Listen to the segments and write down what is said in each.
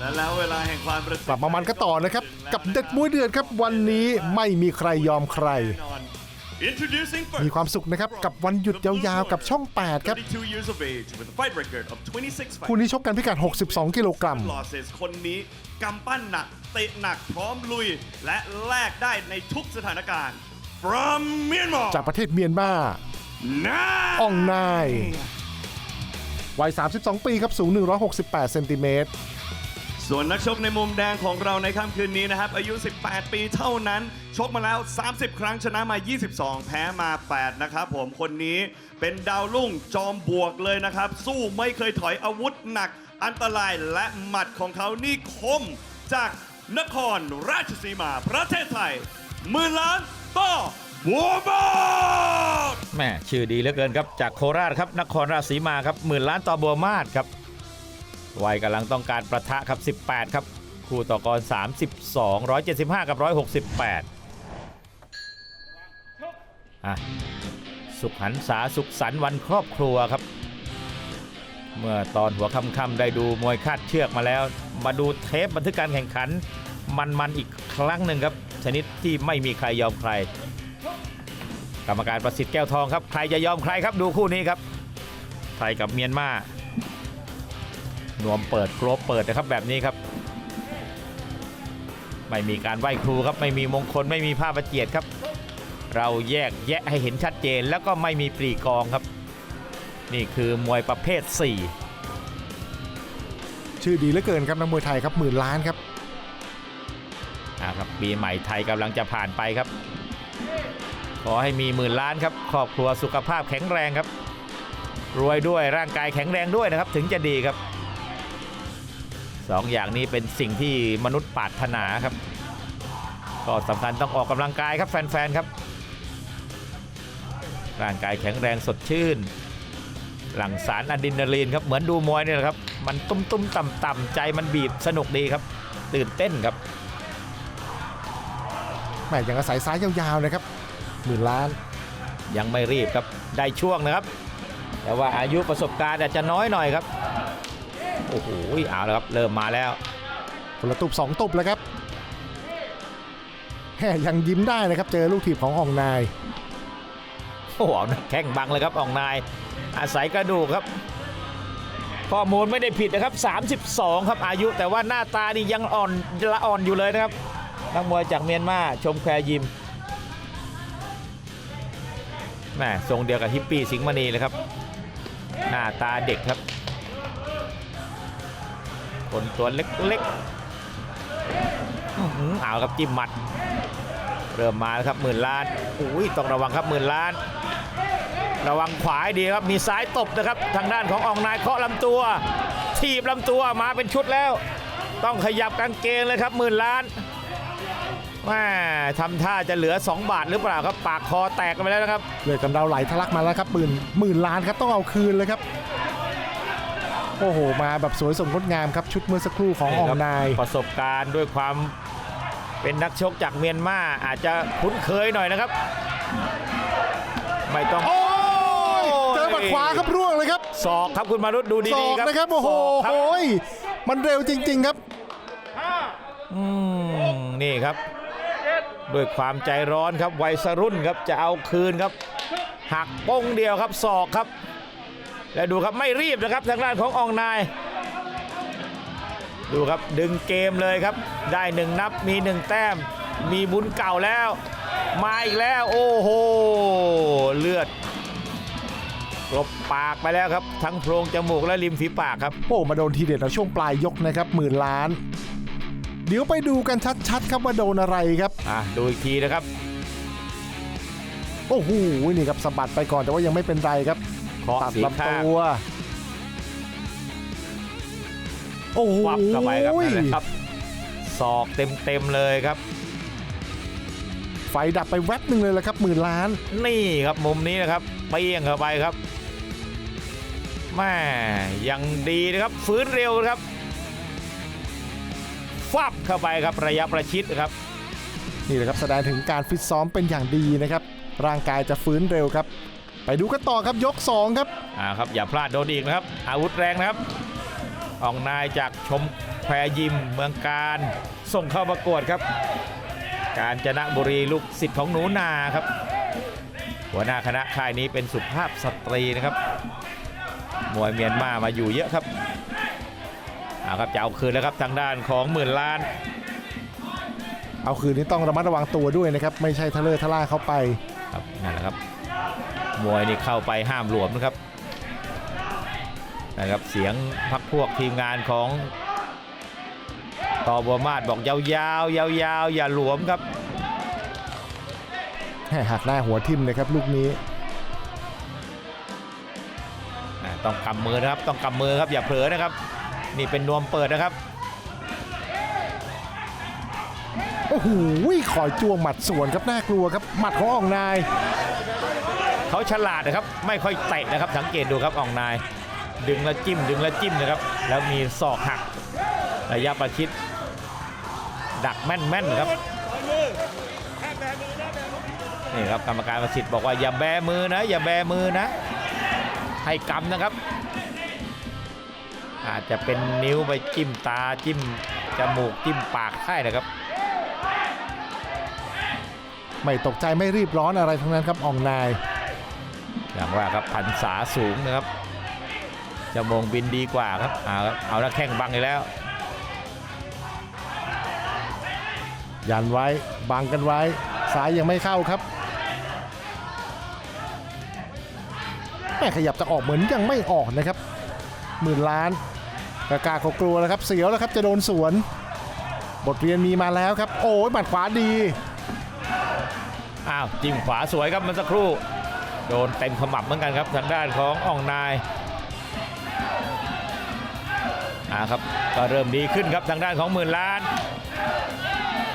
และแล้วเวลาแห่งความประกลับมามันก็ต่อนะครับ กับเด็กมวยเดือดครับวันนี้ไม่มีใครยอมใคร Introducing มี first ความสุขนะครับกับวันหยุดยาวๆกับช่อง 8 ครับ 32 years of age with a fight record of 26คู่ fights นี้ชกกันพิกัด 62 กิโลกรัม losses คนนี้กำปั้นหนัก เตะหนักพร้อมลุย และแลกได้ในทุกสถานการณ์ from Myanmar จากประเทศเมียนมา now อ่องนาย วัย 32 ปีครับ สูง 168 เซนติเมตร ส่วนนักชกในมุมแดงของเราในค่ำคืนนี้นะครับ อายุ 18 ปีเท่านั้น ชกมาแล้ว 30 ครั้งชนะมา 22 แพ้มา 8 นะครับผมคนนี้เป็นดาวรุ่งจอมบวกเลยนะครับ สู้ไม่เคยถอยอาวุธหนัก อันตรายและหมัดของเขานี่คม จากนครราชสีมาประเทศไทยหมื่นล้านต่อบัวบอดแม่ชื่อดีเหลือเกินครับ จากโคราชครับนครราชสีมาครับหมื่นล้านต่อบัวมาศครับ วัยกำลังต้องการประทะครับ 18 ครับ คู่ต่อกร 32 175 กับ 168อะสุขหันษาสุขสันวันครอบครัวครับ เมื่อตอนหัวค่ำๆได้ดูมวยคาดเชือกมาแล้ว มาดูเทปบันทึกการแข่งขัน มันๆอีกครั้งหนึ่งครับ ชนิดที่ไม่มีใครยอมใคร กรรมการประสิทธิ์แก้วทองครับ ใครจะยอมใครครับดูคู่นี้ครับไทยกับเมียนมา นวมเปิดโกรบเปิดนะครับแบบนี้ครับ ไม่มีการไหว้ครูครับ ไม่มีมงคลไม่มีผ้าประเจียดครับ เราแยกแยะให้เห็นชัดเจนแล้วก็ไม่มีปรีกองครับ นี่คือมวยประเภท 4 ชื่อดีเหลือเกินครับนักมวยไทยครับหมื่นล้านครับอ่าครับปีใหม่ไทยกำลังจะผ่านไปครับ ขอให้มีหมื่นล้านครับครอบครัวสุขภาพแข็งแรงครับ รวยด้วยร่างกายแข็งแรงด้วยนะครับ ถึงจะดีครับ สองอย่างนี้เป็นสิ่งที่มนุษย์ปรารถนาครับ ก็สำคัญต้องออกกำลังกายครับแฟนๆครับร่างกายแข็งแรงสดชื่น หลั่งสารอะดรีนาลีนครับเหมือนดูมวยเนี่ยแหละครับ มันตุ้มตุ้มต่ำต่ำๆใจมันบีบสนุกดีครับ ตื่นเต้นครับแหม่ยังอาศัยซ้ายยาวๆนะครับหมื่นล้านยังไม่รีบครับได้ช่วงนะครับ แต่ว่าอายุประสบการณ์อาจจะน้อยหน่อยครับโอ้โหเอาแล้วครับ เริ่มมาแล้วคนละตุบสองตุบแล้วครับแหม่ยังยิ้มได้นะครับ เจอลูกถีบของอ่องนาย โอ้โหเอาแข้งบังเลยครับอองนาย อาศัยกระดูกครับ ข้อมูลไม่ได้ผิดนะครับ 32 ครับอายุ แต่ว่าหน้าตานี่ยังอ่อนละอ่อนอยู่เลยนะครับนักมวยจากเมียนมาชมแควยิมแม่ทรงเดียวกับฮิปปี้สิงห์มณีเลยครับ หน้าตาเด็กครับ คนตัวเล็กๆอื้อหือเอาครับจิ้มหมัด เริ่มมาแล้วครับหมื่นล้านอุ้ยต้องระวังครับหมื่นล้าน ระวังขวาให้ดีครับมีซ้ายตบนะครับ ทางด้านของอองนายเคาะลำตัว ทีบลำตัวมาเป็นชุดแล้ว ต้องขยับกางเกงเลยครับหมื่นล้านแม่ทำท่าจะเหลือ 2 บาทหรือเปล่าครับ ปากคอแตกกันไปแล้วนะครับเลยกำเดาไหลทะลักมาแล้วครับหมื่นหมื่นล้านครับต้องเอาคืนเลยครับ โอ้โห มาแบบสวยสมงดงามครับ ชุดเมื่อสักครู่ของอ่องนาย ประสบการณ์ด้วยความเป็นนักชกจากเมียนมาอาจจะคุ้นเคยหน่อยนะครับ ไม่ต้อง โอ้ยเจอหมัดขวาครับร่วงเลยครับศอกครับคุณมารุตดูศอดีกๆครับนะครับ โอ้โหศอกครับโอ้ยมันเร็วจริง ๆ ครับ อืมนี่ครับ ด้วยความใจร้อนครับวัยสรุ่นครับจะเอาคืนครับหักป้งเดียวครับศอกครับ และดูครับไม่รีบนะครับทางด้านของอองนาย ดูครับดึงเกมเลยครับ ได้หนึ่งนับมีหนึ่งแต้ม มีบุญเก่าแล้ว มาอีกแล้วโอ้โหเลือดกลบปากไปแล้วครับ ทั้งโพรงจมูกและริมฝีปากครับ โอ้มาโดนทีเด็ดในช่วงปลายยกนะครับหมื่นล้าน เดี๋ยวไปดูกันชัดๆ ครับว่าโดนอะไรครับอะดูอีกทีนะครับ โอ้โหนี่ครับสะบัดไปก่อนแต่ว่ายังไม่เป็นไรครับ เคาะตัดสีข้างลำตัวโอ้โหวับเข้าไปครับนั่นแหละครับศอกเต็มๆเลยครับ ไฟดับไปแวบหนึ่งเลยละครับหมื่นล้าน นี่ครับมุมนี้นะครับเปี้ยงเข้าไปครับแม่ยังดีนะครับฟื้นเร็วครับฟับเข้าไปครับระยะประชิดครับ นี่แหละครับแสดงถึงการฟิตซ้อมเป็นอย่างดีนะครับ ร่างกายจะฟื้นเร็วครับ ไปดูกันต่อครับยก 2 ครับอ่าครับอย่าพลาดโดนอีกนะครับ อาวุธแรงนะครับอองนายจากชมแพรยิมเมืองการส่งเข้าประกวดครับ การจนบุรีลูกศิษย์ของหนูนาครับ หัวหน้าคณะค่ายนี้เป็นสุภาพสตรีนะครับมวยเมียนมามาอยู่เยอะครับเอาครับจะเอาคืนแล้วครับทางด้านของหมื่นล้าน เอาคืนนี้ต้องระมัดระวังตัวด้วยนะครับ ไม่ใช่ทะเลอะทะล่าเข้าไปครับนั่นแหละครับ มวยนี่เข้าไปห้ามหลวมนะครับนะครับเสียงพักพวกทีมงานของต่อบัวมาดบอกยาวๆยาวๆอย่าหลวมครับแห่หักหน้าหัวทิ่มเลยครับลูกนี้อ่าต้องกำมือนะครับต้องกำมือครับอย่าเผลอนะครับ นี่เป็นนวมเปิดนะครับโอ้โหคอยจ้วงหมัดสวนครับน่ากลัวครับหมัดของอ่องนาย เขาฉลาดนะครับ ไม่ค่อยเตะนะครับ สังเกตดูครับอ่องนาย ดึงแล้วจิ้ม ดึงแล้วจิ้มนะครับ แล้วมีศอกหักระยะประชิด ดักแม่นๆครับนี่ครับกรรมการประสิทธิ์บอกว่าอย่าแบมือนะ อย่าแบมือนะ ให้กำนะครับ อาจจะเป็นนิ้วไปจิ้มตาจิ้มจมูกจิ้มปากได้นะครับ ไม่ตกใจไม่รีบร้อนอะไรทั้งนั้นครับอ่องนาย อย่างว่าครับพันษาสูงนะครับจะมงบินดีกว่าครับเอาครับเอาแล้วแข้งบังอีกแล้ว ยันไว้บังกันไว้ซ้ายยังไม่เข้าครับแม่ขยับจะออกเหมือนยังไม่ออกนะครับหมื่นล้านกากาเขากลัวแล้วครับเสียวแล้วครับจะโดนสวน บทเรียนมีมาแล้วครับ โอ้ยหมัดขวาดีอ้าวจิ้มขวาสวยครับเมันสักครู่ โดนเต็มขมับเหมือนกันครับทางด้านของอ่องนายอ่าครับก็เริ่มดีขึ้นครับทางด้านของหมื่นล้าน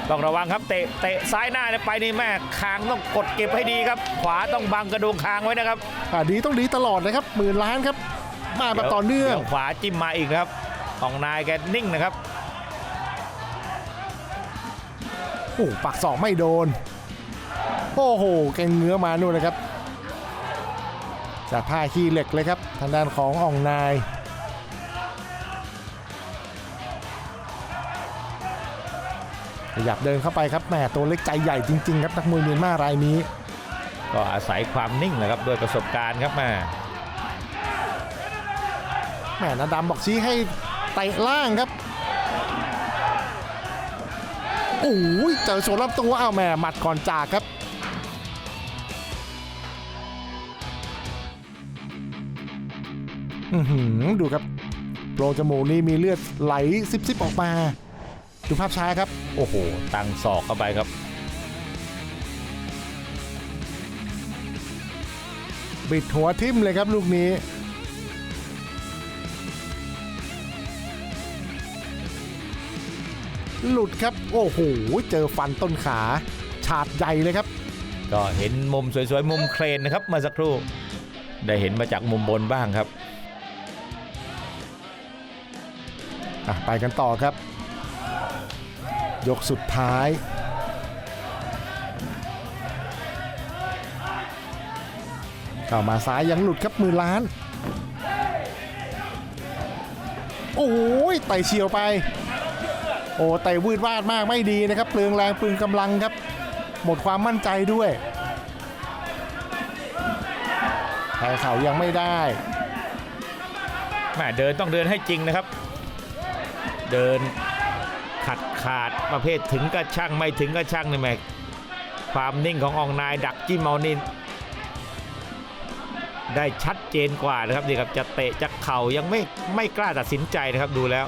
ต้องระวังครับเตะเตะซ้ายหน้าเนี่ยไปนี่แม่คางต้องกดเก็บให้ดีครับ ขวาต้องบังกระดูกคางไว้นะครับอ่าดีต้องดีตลอดนะครับหมื่นล้านครับ มาแบบต่อเนื่องดี๋ยวขวาจิ้มมาอีกนะครับอ่องนายแกนิ่งนะครับโอ้ปักศอกไม่โดน โอ้โหแกงเงื้อมานู่นนะครับ จากผ้าขี้เหล็กเลยครับ ทางด้านของอ่องนาย ขยับเดินเข้าไปครับแหมตัวเล็กใจใหญ่จริง ๆ ครับนักมวยเมียนมารายนี้ ก็อาศัยความนิ่งนะครับด้วยประสบการณ์ครับแม่แหมนาดำบอกชี้ให้เตะล่างครับโอ้ยเจอสวนลำตัวอ้าวแหม่หมัดก่อนจากครับ ดูครับโปรงจมูกนี่มีเลือดไหลซิบๆออกมา ดูภาพช้าครับ โอ้โห ตั้งศอกเข้าไปครับ บิดหัวทิ่มเลยครับลูกนี้หลุดครับ โอ้โห เจอฟันต้นขา ฉาดใหญ่เลยครับ ก็เห็นมุมสวยๆ มุมเครนนะครับเมื่อสักครู่ ได้เห็นมาจากมุมบนบ้างครับ อะไปกันต่อครับ ยกสุดท้ายเข้ามาซ้ายยังหลุดครับมือล้าน โอ้ยไต่เฉียวไป โอ้ไต่วืดวาดมากไม่ดีนะครับเปลืองแรงเปลืองกำลังครับ หมดความมั่นใจด้วยแทงเขายังไม่ได้แม่เดินต้องเดินให้จริงนะครับ เดินขัดขาดประเภทถึงกระช่างไม่ถึงกระช่างนี่แม่ความนิ่งของอองนายดักจิ้มเอานินได้ชัดเจนกว่านะครับนี่ครับจะเตะจะเข่ายังไม่ไม่กล้าตัดสินใจนะครับดูแล้ว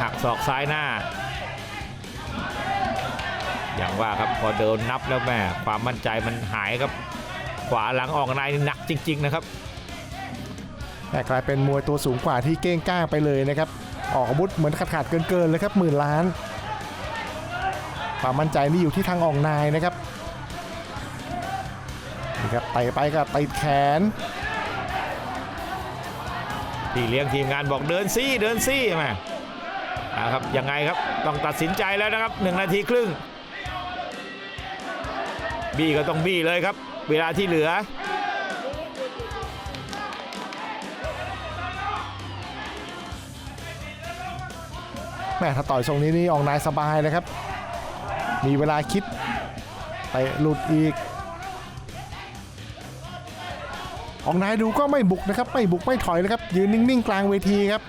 หักศอกซ้ายหน้า อย่างว่าครับพอเดินนับแล้วแม่ความมั่นใจมันหายครับ ขวาหลังออกนายหนักจริง ๆ นะครับ แต่กลายเป็นมวยตัวสูงกว่าที่เก้งก้างไปเลยนะครับ ออกอาวุธเหมือนขาดขาดๆเกินๆเลยครับหมื่นล้าน ความมั่นใจนี่อยู่ที่ทางอองนายนะครับนี่ครับไต่ไปก็ติดแขนพี่เลี้ยงทีมงานบอกเดินซี่เดินซี่มาอาครับยังไงครับต้องตัดสินใจแล้วนะครับหนึ่งนาทีครึ่งบี้ก็ต้องบี้เลยครับ เวลาที่เหลือ แม่ถ้าต่อยทรงนี้นี่ออกนายสบายเลยครับ มีเวลาคิดไปหลุดอีก ออกนายดูก็ไม่บุกนะครับ ไม่บุกไม่ถอยนะครับ ยืนนิ่งๆ กลางเวทีครับ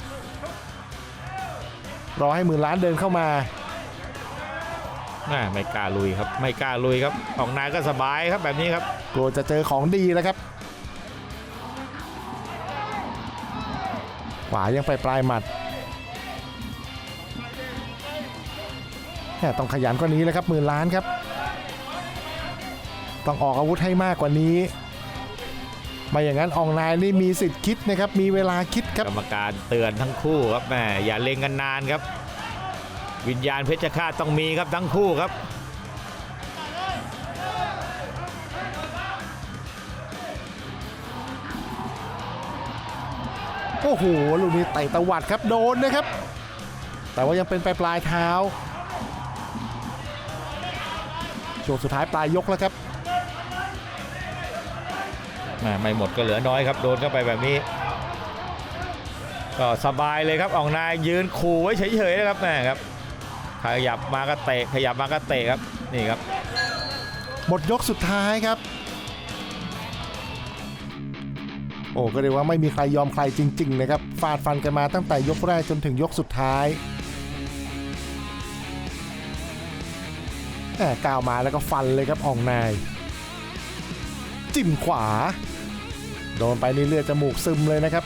รอให้หมื่นล้านเดินเข้ามาแม่ไม่กล้าลุยครับ ไม่กล้าลุยครับ ออกนายก็สบายครับแบบนี้ครับ กลัวจะเจอของดีแล้วครับขวายังไปปลายหมัด ต้องขยันกว่านี้เลยครับหมื่นล้านครับ ต้องออกอาวุธให้มากกว่านี้ไม่อย่างนั้นอองนายนี่มีสิทธิ์คิดนะครับ มีเวลาคิดครับกรรมการเตือนทั้งคู่ครับแม่อย่าเล่นกันนานครับ วิญญาณเพชรฆาตต้องมีครับทั้งคู่ครับโอ้โหลูกนี้ไต่ตะวัดครับโดนนะครับ แต่ว่ายังเป็นปลายปลายเท้า ช่วงสุดท้ายปลายยกแล้วครับแม่ไม่หมดก็เหลือน้อยครับ โดนเข้าไปแบบนี้ ก็สบายเลยครับออกนายยืนขู่ไว้เฉยๆนะครับแม่ครับ ขยับมาก็เตะขยับมาก็เตะครับนี่ครับ หมดยกสุดท้ายครับ โอ้ก็เรียกว่าไม่มีใครยอมใครจริง ๆ นะครับฟาดฟันกันมาตั้งแต่ยกแรกจนถึงยกสุดท้าย ก้าวมาแล้วก็ฟันเลยครับอองนาย จิ้มขวา โดนไปนี่เลือดจมูกซึมเลยนะครับ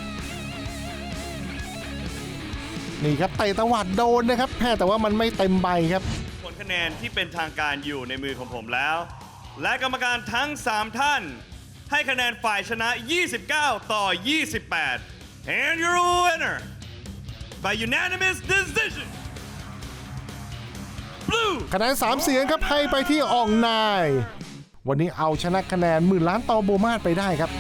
นี่ครับเตะตะวัดโดนนะครับแม่แต่ว่ามันไม่เต็มใบครับผลคะแนนที่เป็นทางการอยู่ในมือของผมแล้ว และกรรมการทั้ง 3 ท่าน ให้คะแนนฝ่ายชนะ 29 ต่อ 28 and your winner by unanimous decision คะแนน3เสียงครับให้ไปที่อ่องนาย วันนี้เอาชนะคะแนนหมื่นล้านตอโบมาดไปได้ครับ